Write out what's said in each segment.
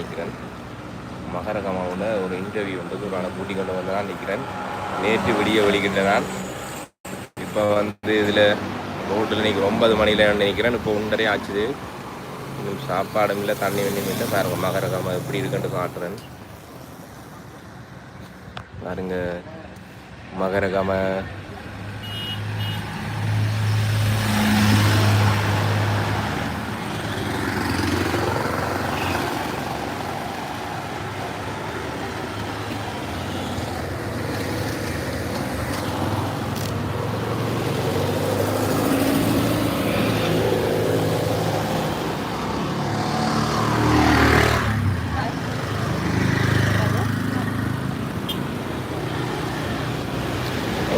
நிற்கிறேன். மகரகமாவில் ஒரு இன்டர்வியூ வந்து நான் கூட்டிக் கொண்டு வந்து தான் நிற்கிறேன். நேற்று விடிய வெளிக்கிட்ட நான் இப்போ வந்து இதில் ரோட்டில் இன்னைக்கு ஒன்பது மணியில் நினைக்கிறேன் இப்போ ஒன்றரை ஆச்சுது. இன்னும் சாப்பாடும் இல்லை தண்ணி வெண்ணியும் இல்லை. பாருங்க மகரகம் எப்படி இருக்குன்னு காட்டுறேன். பாருங்க மகரகம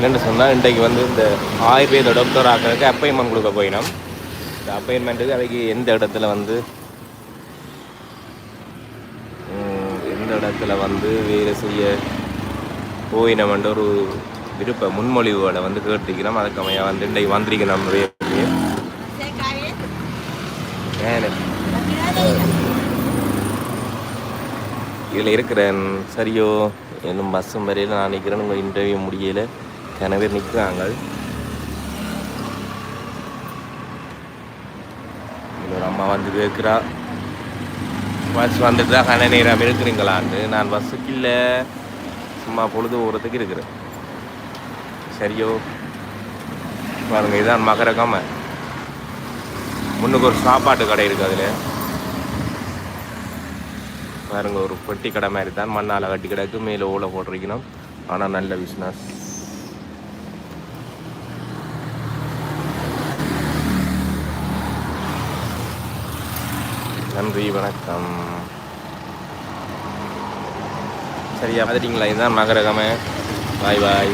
என்னென்னு சொன்னால் இன்றைக்கு வந்து இந்த ஆயுர்வேத டாக்டர் ஆக்கிறதுக்கு அப்பாயின்மெண்ட் கொடுக்க போயினோம். இந்த அப்பாயின்மெண்ட்டுக்கு அவைக்கு எந்த இடத்துல வந்து எந்த இடத்துல வந்து வேலை செய்ய போயினோம்ன்ற ஒரு விருப்ப முன்மொழிவுகளை வந்து கேட்டுக்கிறோம் அதுக்கு அமையா வந்து இன்றைக்கு வந்திருக்கணும் நிறைய ஏன்? இதில் இருக்கிறேன். சரியோ? இன்னும் பஸ்ஸும் வரையில் நான் நிற்கிறேன் உங்கள் இன்டர்வியூ முடியலை. கன பேர் நிற்கிறாங்க இன்னொரு அம்மா வந்து கேட்குறா. பஸ் வந்துட்டு தான் கன நேரம் இருக்கிறீங்களான்னு நான் பஸ்ஸுக்கு இல்லை. சும்மா பொழுது போகிறதுக்கு இருக்கிறேன். சரியோ? பாருங்க இதுதான் மகரகாம. முன்னுக்கு ஒரு சாப்பாட்டு கடை இருக்குது அதில். பாருங்க ஒரு பெட்டி கடை மாதிரி தான். மண்ணால் கட்டி கிடக்கு. மேலே ஓலை போட்டிருக்கணும். ஆனால் நல்ல பிஸ்னஸ் நன்றி வணக்கம். சரியா பார்த்துட்டீங்களா? இதுதான் மகரகமே. பாய் பாய்.